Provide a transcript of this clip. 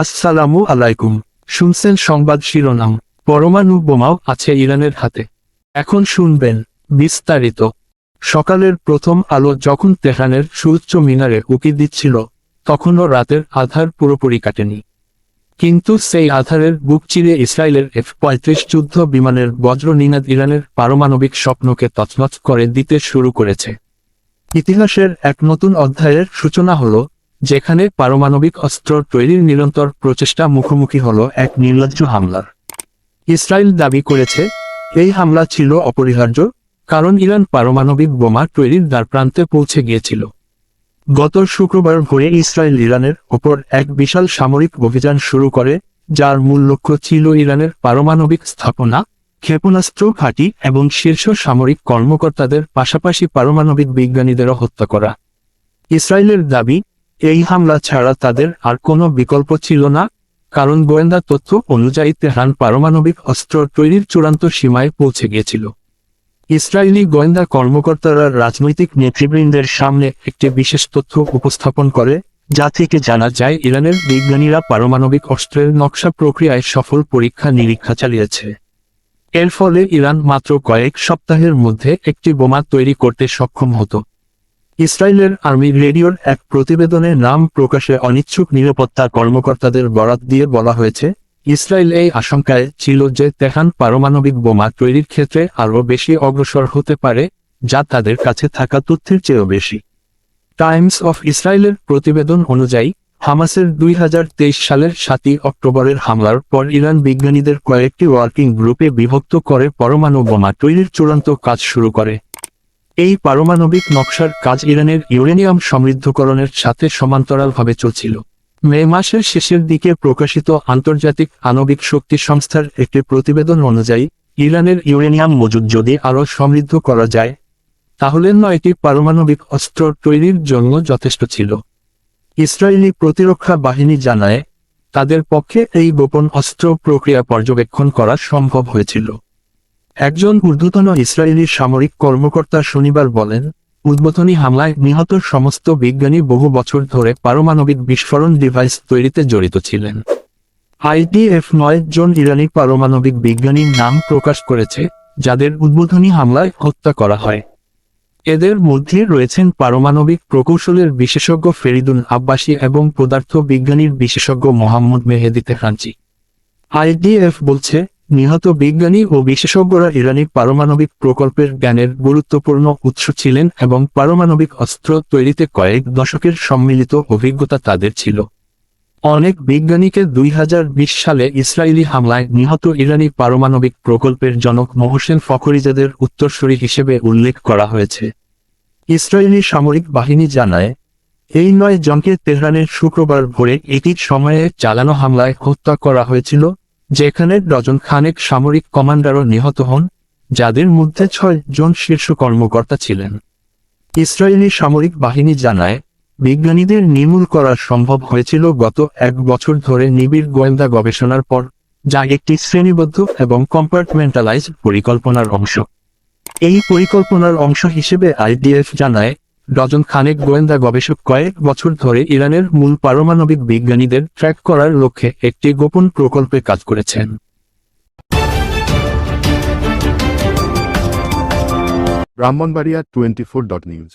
আসসালামু আলাইকুম। শুনছেন সংবাদ শিরোনাম। পরমাণু বোমাও আছে ইরানের হাতে। এখন শুনবেন বিস্তারিত। সকালের প্রথম আলো যখন তেহরানের সুউচ্চ মিনারে উকি দিচ্ছিল, তখনও রাতের আধার পুরোপুরি কাটেনি। কিন্তু সেই আধারের বুক চিরে ইসরায়েলের এফ পঁয়ত্রিশ যুদ্ধ বিমানের বজ্র নিনাদ ইরানের পারমাণবিক স্বপ্নকে তছনছ করে দিতে শুরু করেছে। ইতিহাসের এক নতুন অধ্যায়ের সূচনা হলো যেখানে পারমাণবিক অস্ত্র তৈরির নিরন্তর প্রচেষ্টা মুখোমুখি হল এক নির্লজ্জ হামলার। ইসরায়েল দাবি করেছে, এই হামলা ছিল অপরিহার্য, কারণ ইরান পারমাণবিক বোমা তৈরির দ্বারপ্রান্তে পৌঁছে গিয়েছিল। গত শুক্রবার ভোরে ইসরায়েল ইরানের ওপর এক বিশাল সামরিক অভিযান শুরু করে, যার মূল লক্ষ্য ছিল ইরানের পারমাণবিক স্থাপনা, ক্ষেপণাস্ত্র ঘাঁটি এবং শীর্ষ সামরিক কর্মকর্তাদের পাশাপাশি পারমাণবিক বিজ্ঞানীদেরও হত্যা করা। ইসরায়েলের দাবি এই হামলা ছাড়া তাদের আর কোনো বিকল্প ছিল না, কারণ গোয়েন্দা তথ্য অনুযায়ী তেহরান পারমাণবিক অস্ত্র তৈরির চূড়ান্ত সীমায় পৌঁছে গিয়েছিল। ইসরায়েলি গোয়েন্দা কর্মকর্তারা রাজনৈতিক নেতৃবৃন্দের সামনে একটি বিশেষ তথ্য উপস্থাপন করে, যা থেকে জানা যায় ইরানের বিজ্ঞানীরা পারমাণবিক অস্ত্রের নকশা প্রক্রিয়ায় সফল পরীক্ষা নিরীক্ষা চালিয়েছে। এর ফলে ইরান মাত্র কয়েক সপ্তাহের মধ্যে একটি বোমা তৈরি করতে সক্ষম হতো। ইসরায়েলের আর্মি রেডিওর এক প্রতিবেদনে নাম প্রকাশে অনিচ্ছুক নিরাপত্তা কর্মকর্তাদের বরাত দিয়ে বলা হয়েছে, ইসরায়েল এই আশঙ্কায় ছিল যে তেহান পারমাণবিক বোমা তৈরির ক্ষেত্রে আরও বেশি অগ্রসর হতে পারে, যা তাদের কাছে থাকা তথ্যের চেয়েও বেশি। টাইমস অফ ইসরায়েলের প্রতিবেদন অনুযায়ী, হামাসের দুই হাজার তেইশ সালের সাতই অক্টোবরের হামলার পর ইরান বিজ্ঞানীদের কয়েকটি ওয়ার্কিং গ্রুপে বিভক্ত করে পরমাণু বোমা তৈরির চূড়ান্ত কাজ শুরু করে। এই পারমাণবিক নকশার কাজ ইরানের ইউরেনিয়াম সমৃদ্ধকরণের সাথে সমান্তরালভাবে চলছিল। মে মাসের শেষের দিকে প্রকাশিত আন্তর্জাতিক আণবিক শক্তি সংস্থার একটি প্রতিবেদন অনুযায়ী, ইরানের ইউরেনিয়াম মজুদ যদি আরও সমৃদ্ধ করা যায়, তাহলে নয়টি পারমাণবিক অস্ত্র তৈরির জন্য যথেষ্ট ছিল। ইসরায়েলি প্রতিরক্ষা বাহিনী জানায়, তাদের পক্ষে এই গোপন অস্ত্র প্রক্রিয়া পর্যবেক্ষণ করা সম্ভব হয়েছিল। একজন ঊর্ধ্বতন ইসরায়েলি সামরিক কর্মকর্তা শনিবার বলেন, উদ্বোধনী হামলায় নিহত সমস্ত বিজ্ঞানী বহু বছর ধরে পারমাণবিক বিস্ফোরণ ডিভাইস তৈরিতে জড়িত ছিলেন। আইডিএফ নয় জন ইরানি পারমাণবিক বিজ্ঞানীর নাম প্রকাশ করেছে, যাদের উদ্বোধনী হামলায় হত্যা করা হয়। এদের মধ্যে রয়েছেন পারমাণবিক প্রকৌশলের বিশেষজ্ঞ ফেরিদুল আব্বাসী এবং পদার্থ বিজ্ঞানীর বিশেষজ্ঞ মোহাম্মদ মেহেদি তেহরানচি আইডিএফ বলছে নিহত বিজ্ঞানী ও বিশেষজ্ঞরা ইরানি পারমাণবিক প্রকল্পের জ্ঞানের গুরুত্বপূর্ণ উৎস ছিলেন এবং পারমাণবিক অস্ত্র তৈরিতে কয়েক দশকের সম্মিলিত অভিজ্ঞতা তাদের ছিল। অনেক বিজ্ঞানীকে দুই হাজার বিশ সালে ইসরায়েলি হামলায় নিহত ইরানি পারমাণবিক প্রকল্পের জনক মহসেন ফখরিজাদের উত্তরসূরি হিসেবে উল্লেখ করা হয়েছে। ইসরায়েলি সামরিক বাহিনী জানায়, এই নয় জনকে তেহরানের শুক্রবার ভোরে একই সময়ে চালানো হামলায় হত্যা করা হয়েছিল যেখানে ডজন খানেক সামরিক কমান্ডারও নিহত হন, যাদের মধ্যে ছয় জন শীর্ষ কর্মকর্তা ছিলেন। ইসরায়েলি সামরিক বাহিনী জানায়, বিজ্ঞানীদের নির্মূল করা সম্ভব হয়েছিল গত এক বছর ধরে নিবিড় গোয়েন্দা গবেষণার পর, যা একটি শ্রেণীবদ্ধ এবং কম্পার্টমেন্টালাইজ পরিকল্পনার অংশ। এই পরিকল্পনার অংশ হিসেবে আইডিএফ জানায় ডজন খানেক গোয়েন্দা গবেষক কয়েক বছর ধরে ইরানের মূল পারমাণবিক বিজ্ঞানীদের ট্র্যাক করার লক্ষ্যে একটি গোপন প্রকল্পে কাজ করেছেন। Brahmanbaria twenty four dot news.